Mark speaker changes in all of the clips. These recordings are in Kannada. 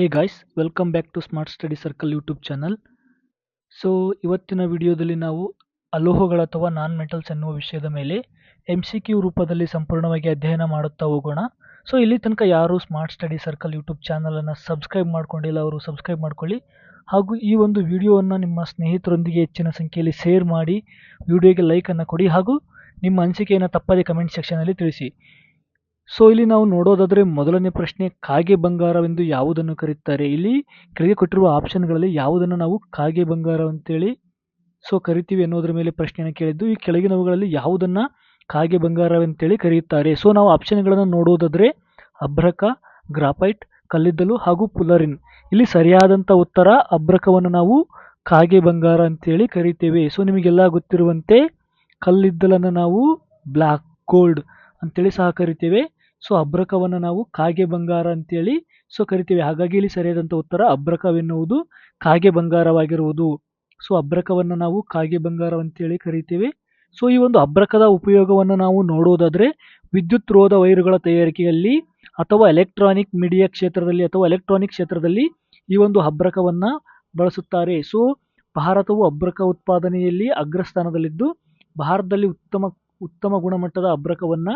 Speaker 1: Hey guys welcome back to Smart Study Circle YouTube channel so ಇವತ್ತಿನ ವಿಡಿಯೋದಲ್ಲಿ ನಾವು ಅಲೋಹಗಳು ಅಥವಾ ನಾನ್ ಮೆಟಲ್ಸ್ ಎನ್ನುವ ವಿಷಯದ ಮೇಲೆ ಎಂ ಸಿ ಕ್ಯೂ ರೂಪದಲ್ಲಿ ಸಂಪೂರ್ಣವಾಗಿ ಅಧ್ಯಯನ ಮಾಡುತ್ತಾ ಹೋಗೋಣ. ಸೊ ಇಲ್ಲಿ ತನಕ ಯಾರು ಸ್ಮಾರ್ಟ್ ಸ್ಟಡಿ ಸರ್ಕಲ್ ಯೂಟ್ಯೂಬ್ ಚಾನಲನ್ನು ಸಬ್ಸ್ಕ್ರೈಬ್ ಮಾಡ್ಕೊಂಡಿಲ್ಲ, ಅವರು ಸಬ್ಸ್ಕ್ರೈಬ್ ಮಾಡ್ಕೊಳ್ಳಿ. ಹಾಗೂ ಈ ಒಂದು ವಿಡಿಯೋವನ್ನು ನಿಮ್ಮ ಸ್ನೇಹಿತರೊಂದಿಗೆ ಹೆಚ್ಚಿನ ಸಂಖ್ಯೆಯಲ್ಲಿ ಶೇರ್ ಮಾಡಿ ವಿಡಿಯೋಗೆ ಲೈಕನ್ನು ಕೊಡಿ ಹಾಗೂ ನಿಮ್ಮ ಅನಿಸಿಕೆಯನ್ನು ತಪ್ಪದೇ ಕಮೆಂಟ್ ಸೆಕ್ಷನಲ್ಲಿ ತಿಳಿಸಿ. ಸೊ ಇಲ್ಲಿ ನಾವು ನೋಡೋದಾದ್ರೆ ಮೊದಲನೇ ಪ್ರಶ್ನೆ ಕಾಗೆ ಬಂಗಾರವೆಂದು ಯಾವುದನ್ನು ಕರೆಯುತ್ತಾರೆ ಇಲ್ಲಿ ಕೆಳಗೆ ಕೊಟ್ಟಿರುವ ಆಪ್ಷನ್ಗಳಲ್ಲಿ ಯಾವುದನ್ನು ನಾವು ಕಾಗೆ ಬಂಗಾರ ಅಂತೇಳಿ ಸೊ ಕರಿತೀವಿ ಅನ್ನೋದ್ರ ಮೇಲೆ ಪ್ರಶ್ನೆಯನ್ನು ಕೇಳಿದ್ದು, ಈ ಕೆಳಗಿನವುಗಳಲ್ಲಿ ಯಾವುದನ್ನ ಕಾಗೆ ಬಂಗಾರವೆಂತೇಳಿ ಕರೆಯುತ್ತಾರೆ ಸೊ ನಾವು ಆಪ್ಷನ್ಗಳನ್ನು ನೋಡೋದಾದರೆ ಅಭ್ರಕ ಗ್ರಾಫೈಟ್, ಕಲ್ಲಿದ್ದಲು ಹಾಗೂ ಪುಲರಿನ್. ಇಲ್ಲಿ ಸರಿಯಾದಂಥ ಉತ್ತರ ಅಭ್ರಕವನ್ನು ನಾವು ಕಾಗೆ ಬಂಗಾರ ಅಂತೇಳಿ ಕರಿತೇವೆ. ಸೊ ನಿಮಗೆಲ್ಲ ಗೊತ್ತಿರುವಂತೆ ಕಲ್ಲಿದ್ದಲನ್ನು ನಾವು ಬ್ಲ್ಯಾಕ್ ಗೋಲ್ಡ್ ಅಂತೇಳಿ ಸಹ ಕರಿತೇವೆ. ಸೊ ಅಭ್ರಕವನ್ನು ನಾವು ಕಾಗೆ ಬಂಗಾರ ಅಂತೇಳಿ ಸೊ ಕರಿತೀವಿ. ಹಾಗಾಗಿ ಇಲ್ಲಿ ಸರಿಯಾದಂಥ ಉತ್ತರ ಅಬ್ರಕವೆನ್ನುವುದು ಕಾಗೆ ಬಂಗಾರವಾಗಿರುವುದು. ಸೊ ಅಭ್ರಕವನ್ನು ನಾವು ಕಾಗೆ ಬಂಗಾರ ಅಂತೇಳಿ ಕರಿತೀವಿ. ಸೊ ಈ ಒಂದು ಅಬ್ರಕದ ಉಪಯೋಗವನ್ನು ನಾವು ನೋಡುವುದಾದರೆ ವಿದ್ಯುತ್ ರೋಧ ವೈರುಗಳ ತಯಾರಿಕೆಯಲ್ಲಿ ಅಥವಾ ಎಲೆಕ್ಟ್ರಾನಿಕ್ ಮೀಡಿಯಾ ಕ್ಷೇತ್ರದಲ್ಲಿ ಅಥವಾ ಎಲೆಕ್ಟ್ರಾನಿಕ್ ಕ್ಷೇತ್ರದಲ್ಲಿ ಈ ಒಂದು ಅಭ್ರಕವನ್ನು ಬಳಸುತ್ತಾರೆ. ಸೊ ಭಾರತವು ಅಬ್ರಕ ಉತ್ಪಾದನೆಯಲ್ಲಿ ಅಗ್ರಸ್ಥಾನದಲ್ಲಿದ್ದು ಭಾರತದಲ್ಲಿ ಉತ್ತಮ ಉತ್ತಮ ಗುಣಮಟ್ಟದ ಅಬ್ರಕವನ್ನ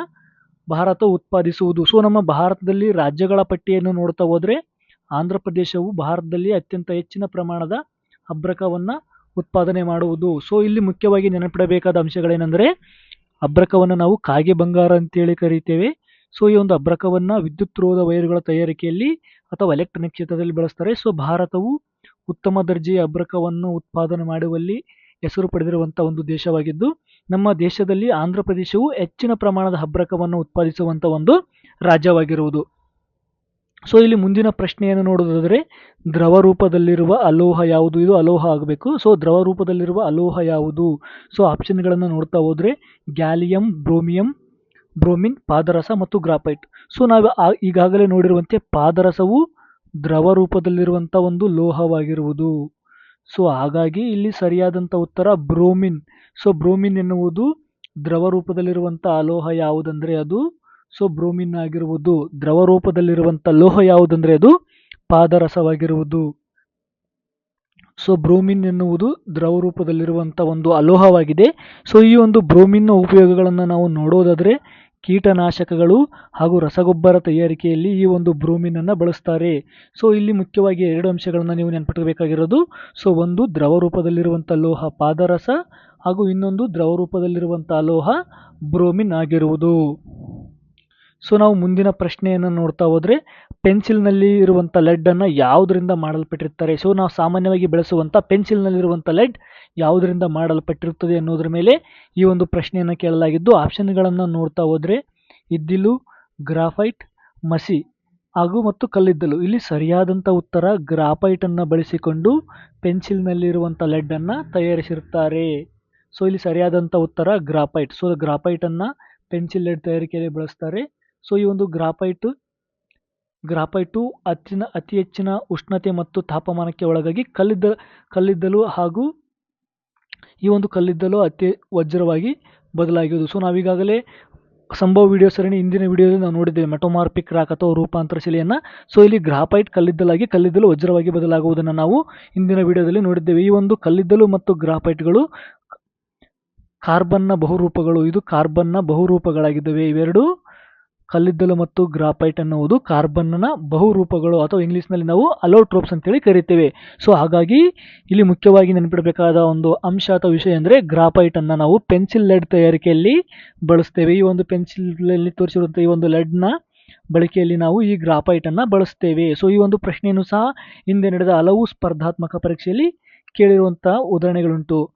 Speaker 1: ಭಾರತ ಉತ್ಪಾದಿಸುವುದು. ಸೊ ನಮ್ಮ ಭಾರತದಲ್ಲಿ ರಾಜ್ಯಗಳ ಪಟ್ಟಿಯನ್ನು ನೋಡ್ತಾ ಹೋದ್ರೆ, ಆಂಧ್ರ ಪ್ರದೇಶವು ಭಾರತದಲ್ಲಿ ಅತ್ಯಂತ ಹೆಚ್ಚಿನ ಪ್ರಮಾಣದ ಅಭ್ರಕವನ್ನು ಉತ್ಪಾದನೆ ಮಾಡುವುದು. ಸೊ ಇಲ್ಲಿ ಮುಖ್ಯವಾಗಿ ನೆನಪಿಡಬೇಕಾದ ಅಂಶಗಳೇನೆಂದರೆ, ಅಬ್ರಕವನ್ನು ನಾವು ಕಾಗೆ ಬಂಗಾರ ಅಂತೇಳಿ ಕರೀತೇವೆ. ಸೊ ಈ ಒಂದು ಅಭ್ರಕವನ್ನು ವಿದ್ಯುತ್ ರೋಧ ವೈರುಗಳ ತಯಾರಿಕೆಯಲ್ಲಿ ಅಥವಾ ಎಲೆಕ್ಟ್ರಾನಿಕ್ ಕ್ಷೇತ್ರದಲ್ಲಿ ಬಳಸ್ತಾರೆ. ಸೊ ಭಾರತವು ಉತ್ತಮ ದರ್ಜೆಯ ಅಬ್ರಕವನ್ನು ಉತ್ಪಾದನೆ ಮಾಡುವಲ್ಲಿ ಹೆಸರು ಪಡೆದಿರುವಂಥ ಒಂದು ದೇಶವಾಗಿದ್ದು ನಮ್ಮ ದೇಶದಲ್ಲಿ ಆಂಧ್ರ ಪ್ರದೇಶವು ಹೆಚ್ಚಿನ ಪ್ರಮಾಣದ ಹಬ್ರಕವನ್ನು ಉತ್ಪಾದಿಸುವಂಥ ಒಂದು ರಾಜ್ಯವಾಗಿರುವುದು. ಸೊ ಇಲ್ಲಿ ಮುಂದಿನ ಪ್ರಶ್ನೆಯನ್ನು ನೋಡೋದಾದರೆ ದ್ರವ ರೂಪದಲ್ಲಿರುವ ಅಲೋಹ ಯಾವುದು? ಇದು ಅಲೋಹ ಆಗಬೇಕು. ಸೊ ದ್ರವ ರೂಪದಲ್ಲಿರುವ ಅಲೋಹ ಯಾವುದು? ಸೊ ಆಪ್ಷನ್ಗಳನ್ನು ನೋಡ್ತಾ ಹೋದರೆ, ಗ್ಯಾಲಿಯಂ, ಬ್ರೋಮಿಯಂ, ಬ್ರೋಮಿನ್, ಪಾದರಸ ಮತ್ತು ಗ್ರಾಫೈಟ್. ಸೊ ನಾವು ಈಗಾಗಲೇ ನೋಡಿರುವಂತೆ ಪಾದರಸವು ದ್ರವ ರೂಪದಲ್ಲಿರುವಂಥ ಒಂದು ಲೋಹವಾಗಿರುವುದು. ಸೊ ಹಾಗಾಗಿ ಇಲ್ಲಿ ಸರಿಯಾದಂಥ ಉತ್ತರ ಬ್ರೋಮಿನ್. ಸೊ ಬ್ರೋಮಿನ್ ಎನ್ನುವುದು ದ್ರವ ರೂಪದಲ್ಲಿರುವಂಥ ಅಲೋಹ ಯಾವುದಂದ್ರೆ ಅದು? ಸೊ ಬ್ರೋಮಿನ್ ಆಗಿರುವುದು ದ್ರವ ರೂಪದಲ್ಲಿರುವಂಥ ಲೋಹ ಯಾವುದಂದ್ರೆ ಅದು? ಪಾದರಸವಾಗಿರುವುದು. ಸೊ ಬ್ರೋಮಿನ್ ಎನ್ನುವುದು ದ್ರವ ರೂಪದಲ್ಲಿರುವಂಥ ಒಂದು ಅಲೋಹವಾಗಿದೆ. ಸೊ ಈ ಒಂದು ಬ್ರೋಮಿನ್ನ ಉಪಯೋಗಗಳನ್ನು ನಾವು ನೋಡೋದಾದ್ರೆ ಕೀಟನಾಶಕಗಳು ಹಾಗೂ ರಸಗೊಬ್ಬರ ತಯಾರಿಕೆಯಲ್ಲಿ ಈ ಒಂದು ಬ್ರೋಮಿನ್ ಅನ್ನ ಬಳಸ್ತಾರೆ. ಸೊ ಇಲ್ಲಿ ಮುಖ್ಯವಾಗಿ ಎರಡು ಅಂಶಗಳನ್ನು ನೀವು ನೆನಪಿಟ್ಕೋಬೇಕಾಗಿರೋದು. ಸೊ ಒಂದು ದ್ರವ ರೂಪದಲ್ಲಿರುವಂಥ ಲೋಹ, ಪಾದರಸ ಹಾಗೂ ಇನ್ನೊಂದು ದ್ರವ ರೂಪದಲ್ಲಿರುವಂಥ ಲೋಹ ಬ್ರೋಮಿನ್ ಆಗಿರುವುದು. ಸೊ ನಾವು ಮುಂದಿನ ಪ್ರಶ್ನೆಯನ್ನು ನೋಡ್ತಾ ಹೋದರೆ, ಪೆನ್ಸಿಲ್ನಲ್ಲಿ ಇರುವಂಥ ಲೆಡ್ ಅನ್ನ ಯಾವುದರಿಂದ ಮಾಡಲ್ಪಟ್ಟಿರ್ತಾರೆ ಸೊ ನಾವು ಸಾಮಾನ್ಯವಾಗಿ ಬಳಸುವಂಥ ಪೆನ್ಸಿಲ್ನಲ್ಲಿರುವಂಥ ಲೆಡ್ ಯಾವುದರಿಂದ ಮಾಡಲ್ಪಟ್ಟಿರುತ್ತದೆ ಅನ್ನೋದ್ರ ಮೇಲೆ ಈ ಒಂದು ಪ್ರಶ್ನೆಯನ್ನು ಕೇಳಲಾಗಿದ್ದು, ಆಪ್ಷನ್ಗಳನ್ನು ನೋಡ್ತಾ ಹೋದರೆ, ಇದ್ದಿಲು, ಗ್ರಾಫೈಟ್, ಮಸಿ ಹಾಗೂ ಮತ್ತು ಕಲ್ಲಿದ್ದಲು. ಇಲ್ಲಿ ಸರಿಯಾದಂಥ ಉತ್ತರ ಗ್ರಾಫೈಟನ್ನು ಬಳಸಿಕೊಂಡು ಪೆನ್ಸಿಲ್ನಲ್ಲಿರುವಂಥ ಲೆಡ್ಡನ್ನು ತಯಾರಿಸಿರುತ್ತಾರೆ. ಸೊ ಇಲ್ಲಿ ಸರಿಯಾದಂಥ ಉತ್ತರ ಗ್ರಾಫೈಟ್ ಸೊ ಗ್ರಾಫೈಟನ್ನು ಪೆನ್ಸಿಲ್ ಲೆಡ್ ತಯಾರಿಕೆಯಲ್ಲಿ ಬಳಸ್ತಾರೆ. ಸೊ ಈ ಒಂದು ಗ್ರಾಫೈಟು ಗ್ರಾಫೈಟು ಅತಿನ ಅತಿ ಹೆಚ್ಚಿನ ಉಷ್ಣತೆ ಮತ್ತು ತಾಪಮಾನಕ್ಕೆ ಒಳಗಾಗಿ ಕಲ್ಲಿದ್ದ, ಕಲ್ಲಿದ್ದಲು ಹಾಗೂ ಈ ಒಂದು ಕಲ್ಲಿದ್ದಲು ಅತಿ ವಜ್ರವಾಗಿ ಬದಲಾಗಿರುವುದು. ಸೊ ನಾವೀಗಾಗಲೇ ಸಂಭವ ವಿಡಿಯೋ ಸರಣಿ ಹಿಂದಿನ ವಿಡಿಯೋದಲ್ಲಿ ನಾವು ನೋಡಿದ್ದೇವೆ. ಮೆಟೋಮಾರ್ಪಿಕ್ ರಾಕ್ ಅಥವಾ ರೂಪಾಂತರ ಶಿಲೆಯನ್ನು. ಸೊ ಇಲ್ಲಿ ಗ್ರಾಫೈಟ್ ಕಲ್ಲಿದ್ದಲಾಗಿ ಕಲ್ಲಿದ್ದಲು ವಜ್ರವಾಗಿ ಬದಲಾಗುವುದನ್ನು ನಾವು ಹಿಂದಿನ ವಿಡಿಯೋದಲ್ಲಿ ನೋಡಿದ್ದೇವೆ. ಈ ಒಂದು ಕಲ್ಲಿದ್ದಲು ಮತ್ತು ಗ್ರಾಫೈಟ್ಗಳು ಕಾರ್ಬನ್ನ ಬಹುರೂಪಗಳು, ಇದು ಕಾರ್ಬನ್ನ ಬಹುರೂಪಗಳಾಗಿದ್ದಾವೆ. ಇವೆರಡು ಕಲ್ಲಿದ್ದಲು ಮತ್ತು ಗ್ರಾಫೈಟ್ ಅನ್ನುವುದು ಕಾರ್ಬನ್ನ ಬಹುರೂಪಗಳು ಅಥವಾ ಇಂಗ್ಲೀಷ್ನಲ್ಲಿ ನಾವು ಅಲೋಟ್ರೋಪ್ಸ್ ಅಂತೇಳಿ ಕರಿತೇವೆ. ಸೊ, ಹಾಗಾಗಿ ಇಲ್ಲಿ ಮುಖ್ಯವಾಗಿ ನೆನಪಿಡಬೇಕಾದ ಒಂದು ಅಂಶ ಅಥವಾ ವಿಷಯ ಅಂದರೆ ಗ್ರಾಫೈಟನ್ನು ನಾವು ಪೆನ್ಸಿಲ್ ಲೆಡ್ ತಯಾರಿಕೆಯಲ್ಲಿ ಬಳಸ್ತೇವೆ. ಈ ಒಂದು ಪೆನ್ಸಿಲ್ ತೋರಿಸಿರುವಂಥ ಈ ಒಂದು ಲೆಡ್ನ ಬಳಕೆಯಲ್ಲಿ ನಾವು ಈ ಗ್ರಾಫೈಟನ್ನು ಬಳಸ್ತೇವೆ. ಸೊ, ಈ ಒಂದು ಪ್ರಶ್ನೆಯನ್ನು ಸಹ ಹಿಂದೆ ನಡೆದ ಹಲವು ಸ್ಪರ್ಧಾತ್ಮಕ ಪರೀಕ್ಷೆಯಲ್ಲಿ ಕೇಳಿರುವಂಥ ಉದಾಹರಣೆಗಳುಂಟು.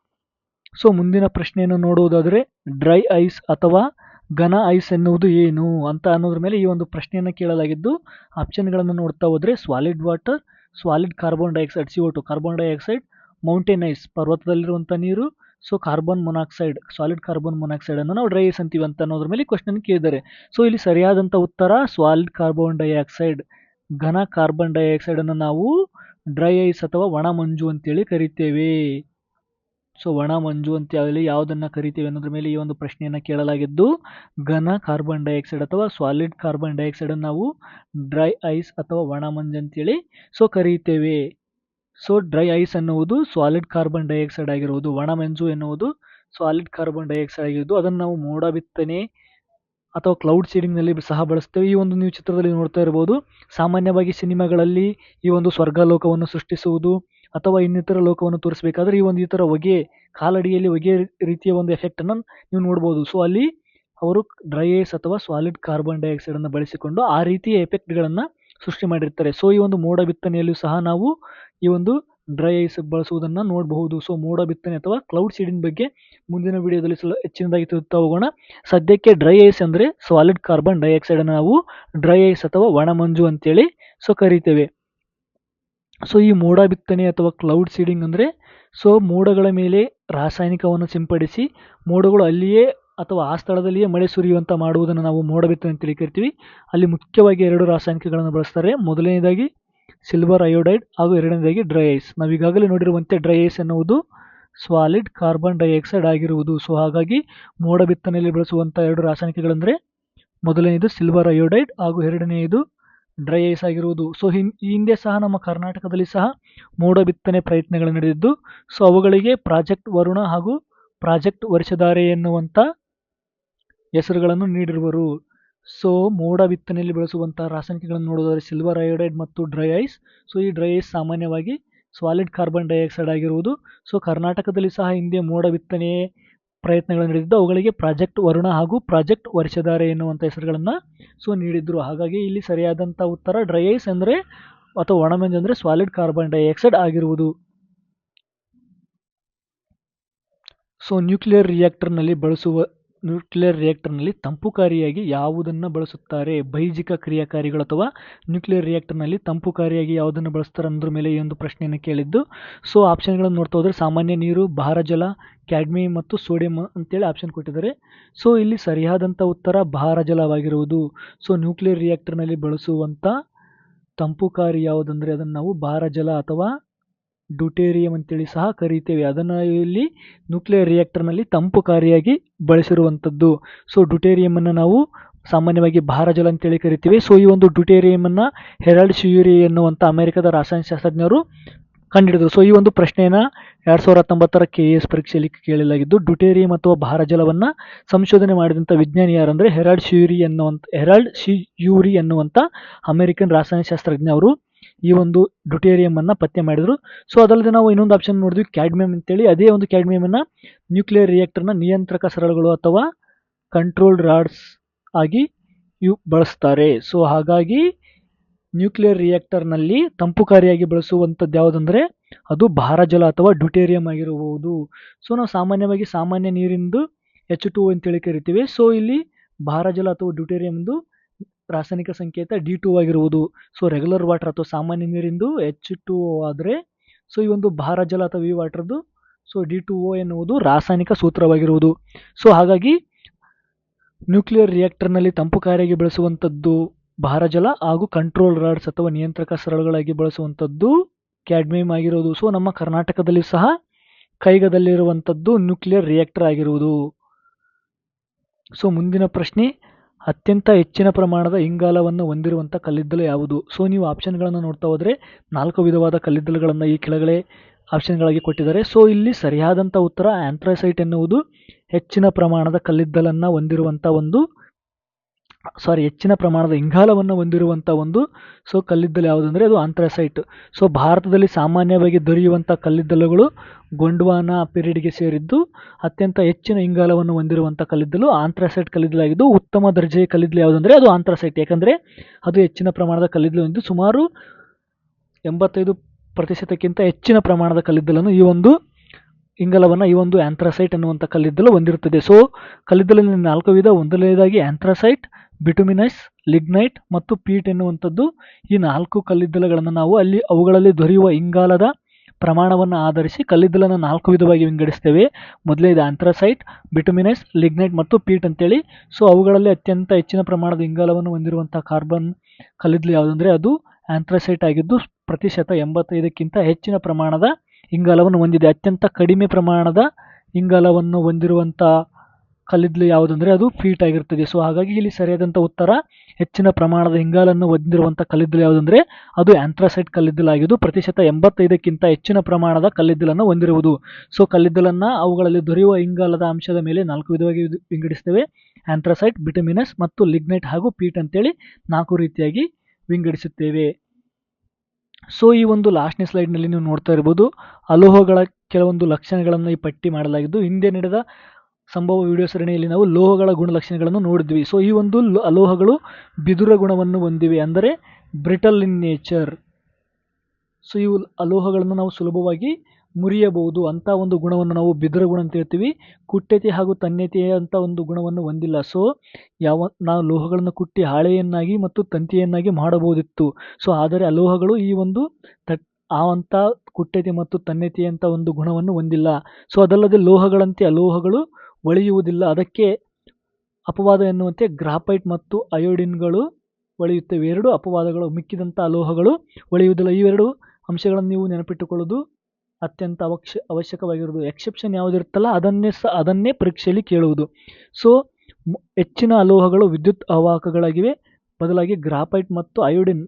Speaker 1: ಸೊ ಮುಂದಿನ ಪ್ರಶ್ನೆಯನ್ನು ನೋಡುವುದಾದರೆ ಡ್ರೈ ಐಸ್ ಅಥವಾ ಘನ ಐಸ್ ಎನ್ನುವುದು ಏನು ಅಂತ ಅನ್ನೋದ್ರ ಮೇಲೆ ಈ ಒಂದು ಪ್ರಶ್ನೆಯನ್ನು ಕೇಳಲಾಗಿದ್ದು ಆಪ್ಷನ್ಗಳನ್ನು ನೋಡ್ತಾ ಹೋದರೆ solid water solid carbon dioxide C two carbon dioxide mountain ice ಪರ್ವತದಲ್ಲಿರುವಂಥ ನೀರು so carbon monoxide solid carbon ಮೊನಾಕ್ಸೈಡನ್ನು ನಾವು ಡ್ರೈ ಐಸ್ ಅಂತೀವಿ ಅಂತ ಅನ್ನೋದ್ರ ಮೇಲೆ ಕ್ವಶನ್ ಕೇಳಿದ್ದಾರೆ. ಸೊ ಇಲ್ಲಿ ಸರಿಯಾದಂಥ ಉತ್ತರ ಸಾಲಿಡ್ ಕಾರ್ಬನ್ ಡೈಆಕ್ಸೈಡ್ ಘನ ಕಾರ್ಬನ್ ಡೈಆಕ್ಸೈಡನ್ನು ನಾವು ಡ್ರೈ ಐಸ್ ಅಥವಾ ಒಣ ಮಂಜು ಅಂತೇಳಿ ಕರಿತೇವೆ. ಸೊ ಒಣ ಮಂಜು ಅಂತ ಹೇಳಿ ಯಾವುದನ್ನು ಕರಿತೀವಿ ಅನ್ನೋದ್ರ ಮೇಲೆ ಈ ಒಂದು ಪ್ರಶ್ನೆಯನ್ನು ಕೇಳಲಾಗಿದ್ದು, ಘನ ಕಾರ್ಬನ್ ಡೈಆಕ್ಸೈಡ್ ಅಥವಾ ಸಾಲಿಡ್ ಕಾರ್ಬನ್ ಡೈಆಕ್ಸೈಡನ್ನು ನಾವು ಡ್ರೈ ಐಸ್ ಅಥವಾ ಒಣ ಮಂಜು ಅಂತೇಳಿ ಸೊ ಕರೀತೇವೆ. ಸೊ ಡ್ರೈ ಐಸ್ ಎನ್ನುವುದು ಸಾಲಿಡ್ ಕಾರ್ಬನ್ ಡೈಆಕ್ಸೈಡ್ ಆಗಿರುವುದು ಒಣ ಮಂಜು ಎನ್ನುವುದು ಸಾಲಿಡ್ ಕಾರ್ಬನ್ ಡೈಆಕ್ಸೈಡ್ ಆಗಿರುವುದು ಅದನ್ನು ನಾವು ಮೋಡ ಬಿತ್ತನೆ ಅಥವಾ ಕ್ಲೌಡ್ ಸೀಡಿಂಗ್ನಲ್ಲಿ ಸಹ ಬಳಸ್ತೇವೆ. ಈ ಒಂದು ನೀವು ಚಿತ್ರದಲ್ಲಿ ನೋಡ್ತಾ ಇರ್ಬೋದು, ಸಾಮಾನ್ಯವಾಗಿ ಸಿನಿಮಾಗಳಲ್ಲಿ ಈ ಒಂದು ಸ್ವರ್ಗಲೋಕವನ್ನು ಸೃಷ್ಟಿಸುವುದು ಅಥವಾ ಇನ್ನಿತರ ಲೋಕವನ್ನು ತೋರಿಸಬೇಕಾದ್ರೆ ಈ ಒಂದು ಈ ಥರ ಹೊಗೆ ಕಾಲಡಿಯಲ್ಲಿ ಹೊಗೆ ರೀತಿಯ ಒಂದು ಎಫೆಕ್ಟನ್ನು ನೀವು ನೋಡ್ಬೋದು. ಸೊ ಅಲ್ಲಿ ಅವರು ಡ್ರೈ ಏಸ್ ಅಥವಾ ಸಾಲಿಡ್ ಕಾರ್ಬನ್ ಡೈಆಕ್ಸೈಡನ್ನು ಬಳಸಿಕೊಂಡು ಆ ರೀತಿಯ ಎಫೆಕ್ಟ್ಗಳನ್ನು ಸೃಷ್ಟಿ ಮಾಡಿರ್ತಾರೆ. ಸೊ ಈ ಒಂದು ಮೋಡ ಬಿತ್ತನೆಯಲ್ಲೂ ಸಹ ನಾವು ಈ ಒಂದು ಡ್ರೈ ಐಸ್ ಬಳಸುವುದನ್ನು ನೋಡಬಹುದು. ಸೊ ಮೋಡ ಬಿತ್ತನೆ ಅಥವಾ ಕ್ಲೌಡ್ ಸೀಡಿನ ಬಗ್ಗೆ ಮುಂದಿನ ವಿಡಿಯೋದಲ್ಲಿ ಸ್ವಲ್ಪ ಹೆಚ್ಚಿನದಾಗಿ ತಿಳುತ್ತಾ ಹೋಗೋಣ. ಸದ್ಯಕ್ಕೆ ಡ್ರೈ ಐಸ್ ಅಂದರೆ ಸಾಲಿಡ್ ಕಾರ್ಬನ್ ಡೈಆಕ್ಸೈಡನ್ನು ನಾವು ಡ್ರೈ ಐಸ್ ಅಥವಾ ಒಣಮಂಜು ಅಂತೇಳಿ ಸೊ ಕರಿತೇವೆ ಸೊ ಈ ಮೋಡ ಬಿತ್ತನೆ ಅಥವಾ ಕ್ಲೌಡ್ ಸೀಡಿಂಗ್ ಅಂದರೆ ಸೊ ಮೋಡಗಳ ಮೇಲೆ ರಾಸಾಯನಿಕವನ್ನು ಸಿಂಪಡಿಸಿ, ಮೋಡಗಳು ಅಲ್ಲಿಯೇ ಅಥವಾ ಆ ಸ್ಥಳದಲ್ಲಿಯೇ ಮಳೆ ಸುರಿಯುವಂಥ ಮಾಡುವುದನ್ನು ನಾವು ಮೋಡ ಬಿತ್ತನೆ ಅಂತ ಕರಿತೀವಿ. ಅಲ್ಲಿ ಮುಖ್ಯವಾಗಿ ಎರಡು ರಾಸಾಯನಿಕಗಳನ್ನು ಬಳಸ್ತಾರೆ. ಮೊದಲನೇದಾಗಿ ಸಿಲ್ವರ್ ಅಯೋಡೈಡ್ ಹಾಗೂ ಎರಡನೇದಾಗಿ ಡ್ರೈ ಐಸ್ ನಾವು ಈಗಾಗಲೇ ನೋಡಿರುವಂತೆ ಡ್ರೈ ಐಸ್ ಎನ್ನುವುದು ಸಾಲಿಡ್ ಕಾರ್ಬನ್ ಡೈಆಕ್ಸೈಡ್ ಆಗಿರುವುದು. ಸೊ ಹಾಗಾಗಿ ಮೋಡ ಬಿತ್ತನೆಯಲ್ಲಿ ಬಳಸುವಂಥ ಎರಡು ರಾಸಾಯನಿಕಗಳೆಂದರೆ ಮೊದಲನೆಯದು ಸಿಲ್ವರ್ ಅಯೋಡೈಡ್ ಹಾಗೂ ಎರಡನೆಯದು ಡ್ರೈ ಐಸ್ ಆಗಿರುವುದು. ಸೊ ಈ ಹಿಂದೆ ಸಹ ನಮ್ಮ ಕರ್ನಾಟಕದಲ್ಲಿ ಸಹ ಮೋಡ ಬಿತ್ತನೆ ಪ್ರಯತ್ನಗಳು ನಡೆದಿದ್ದು ಸೊ ಅವುಗಳಿಗೆ ಪ್ರಾಜೆಕ್ಟ್ ವರುಣ ಹಾಗೂ ಪ್ರಾಜೆಕ್ಟ್ ವರ್ಷಧಾರೆ ಎನ್ನುವಂಥ ಹೆಸರುಗಳನ್ನು ನೀಡಿರುವರು. ಸೊ ಮೋಡ ಬಿತ್ತನೆಯಲ್ಲಿ ಬಳಸುವಂಥ ರಾಸಾಯನಿಕಗಳನ್ನು ನೋಡೋದಾದರೆ ಸಿಲ್ವರ್ ಅಯೋಡೈಡ್ ಮತ್ತು ಡ್ರೈ ಐಸ್ ಸೊ ಈ ಡ್ರೈ ಐಸ್ ಸಾಮಾನ್ಯವಾಗಿ ಸಾಲಿಡ್ ಕಾರ್ಬನ್ ಡೈಆಕ್ಸೈಡ್ ಆಗಿರುವುದು. ಸೊ ಕರ್ನಾಟಕದಲ್ಲಿ ಸಹ ಹಿಂದೆ ಮೋಡ ಬಿತ್ತನೆ ಪ್ರಯತ್ನಗಳು ನಡೆದಿದ್ದು ಅವುಗಳಿಗೆ ಪ್ರಾಜೆಕ್ಟ್ ವರುಣ ಹಾಗೂ ಪ್ರಾಜೆಕ್ಟ್ ವರ್ಷಧಾರೆ ಎನ್ನುವಂಥ ಹೆಸರುಗಳನ್ನು ಸೊ ನೀಡಿದ್ರು. ಹಾಗಾಗಿ ಇಲ್ಲಿ ಸರಿಯಾದಂಥ ಉತ್ತರ ಡ್ರೈ ಐಸ್ ಅಂದರೆ ಅಥವಾ ಒಣಮಂಜು ಅಂದರೆ ಸಾಲಿಡ್ ಕಾರ್ಬನ್ ಡೈಆಕ್ಸೈಡ್ ಆಗಿರುವುದು. ಸೊ, ನ್ಯೂಕ್ಲಿಯರ್ ರಿಯಾಕ್ಟರ್ನಲ್ಲಿ ಬಳಸುವ ನ್ಯೂಕ್ಲಿಯರ್ ರಿಯಾಕ್ಟರ್ನಲ್ಲಿ ತಂಪುಕಾರಿಯಾಗಿ ಯಾವುದನ್ನು ಬಳಸುತ್ತಾರೆ? ಬೈಜಿಕ ಕ್ರಿಯಾಕಾರಿಗಳು ಅಥವಾ ನ್ಯೂಕ್ಲಿಯರ್ ರಿಯಾಕ್ಟರ್ನಲ್ಲಿ ತಂಪುಕಾರಿಯಾಗಿ ಯಾವುದನ್ನು ಬಳಸ್ತಾರೆ ಅಂದ್ರ ಮೇಲೆ ಈ ಒಂದು ಪ್ರಶ್ನೆಯನ್ನು ಕೇಳಿದ್ದು. ಸೊ ಆಪ್ಷನ್ಗಳನ್ನು ನೋಡ್ತಾ ಹೋದರೆ ಸಾಮಾನ್ಯ ನೀರು ಭಾರಜಲ ಕ್ಯಾಡ್ಮಿ ಮತ್ತು ಸೋಡಿಯಂ ಅಂತೇಳಿ ಆಪ್ಷನ್ ಕೊಟ್ಟಿದ್ದಾರೆ. ಸೊ ಇಲ್ಲಿ ಸರಿಯಾದಂಥ ಉತ್ತರ ಭಾರಜಲವಾಗಿರುವುದು ಸೊ ನ್ಯೂಕ್ಲಿಯರ್ ರಿಯಾಕ್ಟರ್ನಲ್ಲಿ ಬಳಸುವಂಥ ತಂಪುಕಾರಿ ಯಾವುದಂದರೆ ಅದನ್ನು ನಾವು ಭಾರಜಲ ಅಥವಾ ಡ್ಯೂಟೇರಿಯಂ ಅಂತೇಳಿ ಸಹ ಕರೀತೇವೆ. ಅದನ್ನು ಇಲ್ಲಿ ನ್ಯೂಕ್ಲಿಯರ್ ರಿಯಾಕ್ಟರ್ನಲ್ಲಿ ತಂಪುಕಾರಿಯಾಗಿ ಬಳಸಿರುವಂಥದ್ದು ಸೊ ಡ್ಯೂಟೇರಿಯಮನ್ನು ನಾವು ಸಾಮಾನ್ಯವಾಗಿ ಭಾರಜಲ ಅಂತೇಳಿ ಕರಿತೀವಿ. ಸೊ ಈ ಒಂದು ಡ್ಯೂಟೇರಿಯಮನ್ನು ಹೆರಾಲ್ಡ್ ಶಿಯೂರಿ ಎನ್ನುವಂಥ ಅಮೆರಿಕದ ರಾಸಾಯನಶಾಸ್ತ್ರಜ್ಞರು ಕಂಡುಹಿಡಿದರು ಸೊ ಈ ಒಂದು ಪ್ರಶ್ನೆಯನ್ನು ಎರಡು ಸಾವಿರದ ಹತ್ತೊಂಬತ್ತರ ಕೆ ಎ ಎಸ್ ಪರೀಕ್ಷೆಯಲ್ಲಿ ಕೇಳಲಾಗಿದ್ದು ಡ್ಯೂಟೇರಿಯಂ ಅಥವಾ ಭಾರಜಲವನ್ನು ಸಂಶೋಧನೆ ಮಾಡಿದಂಥ ವಿಜ್ಞಾನಿ ಯಾರಂದರೆ ಹೆರಾಲ್ಡ್ ಶಿಯೂರಿ ಎನ್ನುವಂಥ ಹೆರಾಲ್ಡ್ ಶಿಯೂರಿ ಎನ್ನುವಂಥ ಅಮೆರಿಕನ್ ರಾಸಾಯನಶಾಸ್ತ್ರಜ್ಞ ಅವರು. ಈ ಒಂದು ಡ್ಯೂಟೇರಿಯಮನ್ನು ಪತ್ತೆ ಮಾಡಿದರು. ಸೊ ಅದಲ್ಲದೆ ನಾವು ಇನ್ನೊಂದು ಆಪ್ಷನ್ ನೋಡಿದ್ವಿ ಕ್ಯಾಡ್ಮಿಯಂ ಅಂತೇಳಿ. ಅದೇ ಒಂದು ಕ್ಯಾಡ್ಮಿಯಮನ್ನು ನ್ಯೂಕ್ಲಿಯರ್ ರಿಯಾಕ್ಟರ್ನ ನಿಯಂತ್ರಕ ಸರಳುಗಳು ಅಥವಾ ಕಂಟ್ರೋಲ್ಡ್ ರಾಡ್ಸ್ ಆಗಿ ಇವು ಬಳಸ್ತಾರೆ. ಸೊ ಹಾಗಾಗಿ ನ್ಯೂಕ್ಲಿಯರ್ ರಿಯಾಕ್ಟರ್ನಲ್ಲಿ ತಂಪುಕಾರಿಯಾಗಿ ಬಳಸುವಂಥದ್ದು ಯಾವುದಂದರೆ, ಅದು ಭಾರಜಲ ಅಥವಾ ಡ್ಯೂಟೇರಿಯಂ ಆಗಿರಬಹುದು. ಸೊ ನಾವು ಸಾಮಾನ್ಯವಾಗಿ ಸಾಮಾನ್ಯ ನೀರಿಂದು ಎಚ್ ಟು ಅಂತೇಳಿ ಕರಿತೀವಿ. ಸೊ ಇಲ್ಲಿ ಭಾರಜಲ ಅಥವಾ ಡ್ಯೂಟೇರಿಯಂದು ರಾಸಾಯನಿಕ ಸಂಕೇತ ಡಿ ಟು ಆಗಿರುವುದು. ಸೊ ರೆಗ್ಯುಲರ್ ವಾಟರ್ ಅಥವಾ ಸಾಮಾನ್ಯ ನೀರಿಂದು ಎಚ್ ಟು ಆದರೆ ಸೊ ಈ ಒಂದು ಭಾರ ಜಲ ಅಥವಾ ವಿ ವಾಟರ್ದು ಸೊ ಡಿ ಟು ಓ ಎನ್ನುವುದು ರಾಸಾಯನಿಕ ಸೂತ್ರವಾಗಿರುವುದು. ಸೊ ಹಾಗಾಗಿ ನ್ಯೂಕ್ಲಿಯರ್ ರಿಯಾಕ್ಟರ್ನಲ್ಲಿ ತಂಪುಕಾರಿಯಾಗಿ ಬಳಸುವಂಥದ್ದು ಭಾರಜಲ ಹಾಗೂ ಕಂಟ್ರೋಲ್ ರಾಡ್ಸ್ ಅಥವಾ ನಿಯಂತ್ರಕ ಸರಳುಗಳಾಗಿ ಬಳಸುವಂಥದ್ದು ಕ್ಯಾಡ್ಮಿಯಂ ಆಗಿರುವುದು. ಸೊ ನಮ್ಮ ಕರ್ನಾಟಕದಲ್ಲಿ ಸಹ ಕೈಗದಲ್ಲಿರುವಂಥದ್ದು ನ್ಯೂಕ್ಲಿಯರ್ ರಿಯಾಕ್ಟರ್ ಆಗಿರುವುದು. ಸೊ ಮುಂದಿನ ಪ್ರಶ್ನೆ ಅತ್ಯಂತ ಹೆಚ್ಚಿನ ಪ್ರಮಾಣದ ಇಂಗಾಲವನ್ನು ಹೊಂದಿರುವಂಥ ಕಲ್ಲಿದ್ದಲು ಯಾವುದು? ಸೊ ನೀವು ಆಪ್ಷನ್ಗಳನ್ನು ನೋಡ್ತಾ ಹೋದರೆ ನಾಲ್ಕು ವಿಧವಾದ ಕಲ್ಲಿದ್ದಲುಗಳನ್ನು ಈ ಕೆಳಗಡೆ ಆಪ್ಷನ್ಗಳಾಗಿ ಕೊಟ್ಟಿದ್ದಾರೆ. ಸೊ ಇಲ್ಲಿ ಸರಿಯಾದಂಥ ಉತ್ತರ ಆ್ಯಂಥ್ರಸೈಟ್ ಎನ್ನುವುದು ಹೆಚ್ಚಿನ ಪ್ರಮಾಣದ ಕಲ್ಲಿದ್ದಲನ್ನು ಹೊಂದಿರುವಂಥ ಒಂದು ಸಾರಿ ಹೆಚ್ಚಿನ ಪ್ರಮಾಣದ ಇಂಗಾಲವನ್ನು ಹೊಂದಿರುವಂಥ ಒಂದು ಸೊ ಕಲ್ಲಿದ್ದಲು ಯಾವುದಂದರೆ ಅದು ಆಂಥ್ರಸೈಟ್. ಸೊ ಭಾರತದಲ್ಲಿ ಸಾಮಾನ್ಯವಾಗಿ ದೊರೆಯುವಂಥ ಕಲ್ಲಿದ್ದಲುಗಳು ಗೊಂಡ್ವಾನ ಪಿರಿಯಡ್ಗೆ ಸೇರಿದ್ದು ಅತ್ಯಂತ ಹೆಚ್ಚಿನ ಇಂಗಾಲವನ್ನು ಹೊಂದಿರುವಂಥ ಕಲ್ಲಿದ್ದಲು, ಆಂಥ್ರಸೈಟ್ ಕಲ್ಲಿದ್ದಲಾಗಿದ್ದು ಉತ್ತಮ ದರ್ಜೆಯ ಕಲ್ಲಿದ್ದಲು ಯಾವುದಂದರೆ ಅದು ಆಂಥ್ರಸೈಟ್. ಯಾಕಂದರೆ ಅದು ಹೆಚ್ಚಿನ ಪ್ರಮಾಣದ ಕಲ್ಲಿದ್ದಲು ಎಂದು ಸುಮಾರು ಎಂಬತ್ತೈದು ಪ್ರತಿಶತಕ್ಕಿಂತ ಹೆಚ್ಚಿನ ಪ್ರಮಾಣದ ಕಲ್ಲಿದ್ದಲನ್ನು ಈ ಒಂದು ಇಂಗಾಲವನ್ನು ಈ ಒಂದು ಆಂಥ್ರಸೈಟ್ ಅನ್ನುವಂಥ ಕಲ್ಲಿದ್ದಲು ಹೊಂದಿರುತ್ತದೆ. ಸೊ ಕಲ್ಲಿದ್ದಲಿನ ನಾಲ್ಕು ವಿಧ. ಒಂದನೇದಾಗಿ ಆಂಥ್ರಸೈಟ್, ಬಿಟುಮಿನಸ್, ಲಿಗ್ನೈಟ್ ಮತ್ತು ಪೀಟ್ ಎನ್ನುವಂಥದ್ದು ಈ ನಾಲ್ಕು ಕಲ್ಲಿದ್ದಲುಗಳನ್ನು ನಾವು ಅಲ್ಲಿ ಅವುಗಳಲ್ಲಿ ದೊರೆಯುವ ಇಂಗಾಲದ ಪ್ರಮಾಣವನ್ನು ಆಧರಿಸಿ ಕಲ್ಲಿದ್ದಲನ್ನು ನಾಲ್ಕು ವಿಧವಾಗಿ ವಿಂಗಡಿಸ್ತೇವೆ. ಮೊದಲನೇದು ಆಂಥ್ರಸೈಟ್, ಬಿಟುಮಿನಸ್, ಲಿಗ್ನೈಟ್ ಮತ್ತು ಪೀಟ್ ಅಂತೇಳಿ. ಸೊ ಅವುಗಳಲ್ಲಿ ಅತ್ಯಂತ ಹೆಚ್ಚಿನ ಪ್ರಮಾಣದ ಇಂಗಾಲವನ್ನು ಹೊಂದಿರುವಂಥ ಕಾರ್ಬನ್ ಕಲ್ಲಿದ್ದಲು ಯಾವುದಂದರೆ ಅದು ಆಂಥ್ರಸೈಟ್ ಆಗಿದ್ದು ಪ್ರತಿಶತ ಎಂಬತ್ತೈದಕ್ಕಿಂತ ಹೆಚ್ಚಿನ ಪ್ರಮಾಣದ ಇಂಗಾಲವನ್ನು ಹೊಂದಿದೆ. ಅತ್ಯಂತ ಕಡಿಮೆ ಪ್ರಮಾಣದ ಇಂಗಾಲವನ್ನು ಹೊಂದಿರುವಂಥ ಕಲ್ಲಿದ್ದಲು ಯಾವುದಂದರೆ ಅದು ಫೀಟ್ ಆಗಿರ್ತದೆ. ಸೊ ಹಾಗಾಗಿ ಇಲ್ಲಿ ಸರಿಯಾದಂಥ ಉತ್ತರ, ಹೆಚ್ಚಿನ ಪ್ರಮಾಣದ ಇಂಗಾಲನ್ನು ಹೊಂದಿರುವಂಥ ಕಲ್ಲಿದ್ದಲು ಯಾವುದಂದರೆ ಅದು ಆಂಥ್ರಾಸೈಟ್ ಕಲ್ಲಿದ್ದಲಾಗಿದ್ದು ಪ್ರತಿಶತ ಎಂಬತ್ತೈದಕ್ಕಿಂತ ಹೆಚ್ಚಿನ ಪ್ರಮಾಣದ ಕಲ್ಲಿದ್ದಲನ್ನು ಹೊಂದಿರುವುದು. ಸೊ ಕಲ್ಲಿದ್ದಲನ್ನು ಅವುಗಳಲ್ಲಿ ದೊರೆಯುವ ಇಂಗಾಲದ ಅಂಶದ ಮೇಲೆ ನಾಲ್ಕು ವಿಧವಾಗಿ ವಿಧ- ವಿಂಗಡಿಸ್ತೇವೆ. ಆಂಥ್ರಾಸೈಟ್, ಬಿಟಮಿನಸ್ ಮತ್ತು ಲಿಗ್ನೈಟ್ ಹಾಗೂ ಪೀಟ್ ಅಂತೇಳಿ ನಾಲ್ಕು ರೀತಿಯಾಗಿ ವಿಂಗಡಿಸುತ್ತೇವೆ. ಸೊ ಈ ಒಂದು ಲಾಸ್ಟ್ನೇ ಸ್ಲೈಡ್ನಲ್ಲಿ ನೀವು ನೋಡ್ತಾ ಇರ್ಬೋದು, ಅಲೋಹಗಳ ಕೆಲವೊಂದು ಲಕ್ಷಣಗಳನ್ನು ಈ ಪಟ್ಟಿ ಮಾಡಲಾಗಿದ್ದು, ಹಿಂದೆ ನಡೆದ ಸಂಭವ ವಿಡಿಯೋ ಸರಣಿಯಲ್ಲಿ ನಾವು ಲೋಹಗಳ ಗುಣಲಕ್ಷಣಗಳನ್ನು ನೋಡಿದ್ವಿ. ಸೊ ಈ ಒಂದು ಅಲೋಹಗಳು ಬಿದುರ ಗುಣವನ್ನು ಹೊಂದಿವೆ. ಅಂದರೆ ಬ್ರಿಟಲ್ ಇನ್ ನೇಚರ್ ಸೊ ಇವು ಅಲೋಹಗಳನ್ನು ನಾವು ಸುಲಭವಾಗಿ ಮುರಿಯಬಹುದು ಅಂತ ಒಂದು ಗುಣವನ್ನು ನಾವು ಬಿದಿರ ಗುಣ ಅಂತ ಹೇಳ್ತೀವಿ. ಕುಟ್ಯತೆ ಹಾಗೂ ತನ್ಯತೆ ಅಂತ ಒಂದು ಗುಣವನ್ನು ಹೊಂದಿಲ್ಲ. ಸೊ ಯಾವ ನಾವು ಲೋಹಗಳನ್ನು ಕುಟ್ಟಿ ಹಾಳೆಯನ್ನಾಗಿ ಮತ್ತು ತಂತಿಯನ್ನಾಗಿ ಮಾಡಬಹುದಿತ್ತು. ಸೊ ಆದರೆ ಅಲೋಹಗಳು ಈ ಒಂದು ತಟ್, ಆ ಅಂತ ಕುಟ್ಯತೆ ಮತ್ತು ತನ್ಯತೆ ಅಂತ ಒಂದು ಗುಣವನ್ನು ಹೊಂದಿಲ್ಲ. ಸೊ ಅದಲ್ಲದೆ ಲೋಹಗಳಂತೆ ಅಲೋಹಗಳು ಒಳೆಯುವುದಿಲ್ಲ. ಅದಕ್ಕೆ ಅಪವಾದ ಎನ್ನುವಂತೆ ಗ್ರಾಫೈಟ್ ಮತ್ತು ಅಯೋಡಿನ್ಗಳು ಒಳೆಯುತ್ತವೆ. ಎರಡು ಅಪವಾದಗಳು, ಮಿಕ್ಕಿದಂಥ ಅಲೋಹಗಳು ಒಳೆಯುವುದಿಲ್ಲ. ಇವೆರಡು ಅಂಶಗಳನ್ನು ನೀವು ನೆನಪಿಟ್ಟುಕೊಳ್ಳೋದು ಅತ್ಯಂತ ಅವಶ್ಯ ಅವಶ್ಯಕವಾಗಿರುವುದು. ಎಕ್ಸೆಪ್ಷನ್ ಯಾವುದಿರುತ್ತಲ್ಲ, ಅದನ್ನೇ ಸ, ಅದನ್ನೇ ಪರೀಕ್ಷೆಯಲ್ಲಿ ಕೇಳುವುದು. ಸೊ ಹೆಚ್ಚಿನ ಅಲೋಹಗಳು ವಿದ್ಯುತ್ ಅವಾಹಕಗಳಾಗಿವೆ. ಬದಲಾಗಿ ಗ್ರಾಫೈಟ್ ಮತ್ತು ಅಯೋಡಿನ್.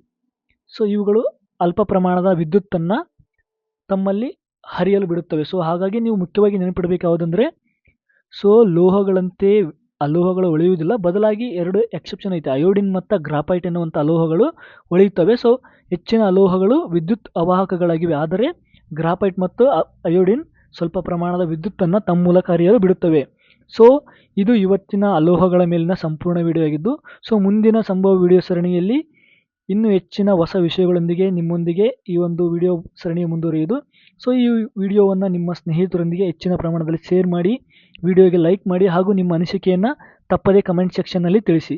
Speaker 1: ಸೊ ಇವುಗಳು ಅಲ್ಪ ಪ್ರಮಾಣದ ವಿದ್ಯುತ್ತನ್ನು ತಮ್ಮಲ್ಲಿ ಹರಿಯಲು ಬಿಡುತ್ತವೆ. ಸೊ ಹಾಗಾಗಿ ನೀವು ಮುಖ್ಯವಾಗಿ ನೆನಪಿಡಬೇಕು ಯಾವುದಂದರೆ ಸೊ ಲೋಹಗಳಂತೆ ಅಲೋಹಗಳು ಒಳೆಯುವುದಿಲ್ಲ. ಬದಲಾಗಿ ಎರಡು ಎಕ್ಸೆಪ್ಷನ್ ಐತೆ. ಅಯೋಡಿನ್ ಮತ್ತು ಗ್ರಾಫೈಟ್ ಎನ್ನುವಂಥ ಅಲೋಹಗಳು ಒಳೆಯುತ್ತವೆ. ಸೊ ಹೆಚ್ಚಿನ ಅಲೋಹಗಳು ವಿದ್ಯುತ್ ಅವಾಹಕಗಳಾಗಿವೆ. ಆದರೆ ಗ್ರಾಫೈಟ್ ಮತ್ತು ಅಯೋಡಿನ್ ಸ್ವಲ್ಪ ಪ್ರಮಾಣದ ವಿದ್ಯುತ್ತನ್ನು ತಮ್ಮ ಮೂಲಕ ಹರಿಯಲು ಬಿಡುತ್ತವೆ. ಸೊ ಇದು ಇವತ್ತಿನ ಅಲೋಹಗಳ ಮೇಲಿನ ಸಂಪೂರ್ಣ ವಿಡಿಯೋ ಆಗಿದ್ದು ಸೊ ಮುಂದಿನ ಸಂಭವ ವಿಡಿಯೋ ಸರಣಿಯಲ್ಲಿ ಇನ್ನೂ ಹೆಚ್ಚಿನ ಹೊಸ ವಿಷಯಗಳೊಂದಿಗೆ ನಿಮ್ಮೊಂದಿಗೆ ಈ ಒಂದು ವಿಡಿಯೋ ಸರಣಿಯು ಮುಂದುವರಿಯುವುದು. ಸೊ ಈ ವಿಡಿಯೋವನ್ನು ನಿಮ್ಮ ಸ್ನೇಹಿತರೊಂದಿಗೆ ಹೆಚ್ಚಿನ ಪ್ರಮಾಣದಲ್ಲಿ ಶೇರ್ ಮಾಡಿ ವಿಡಿಯೋಗೆ ಲೈಕ್ ಮಾಡಿ ಹಾಗೂ ನಿಮ್ಮ ಅನಿಸಿಕೆಯನ್ನು ತಪ್ಪದೇ ಕಮೆಂಟ್ ಸೆಕ್ಷನ್ನಲ್ಲಿ ತಿಳಿಸಿ.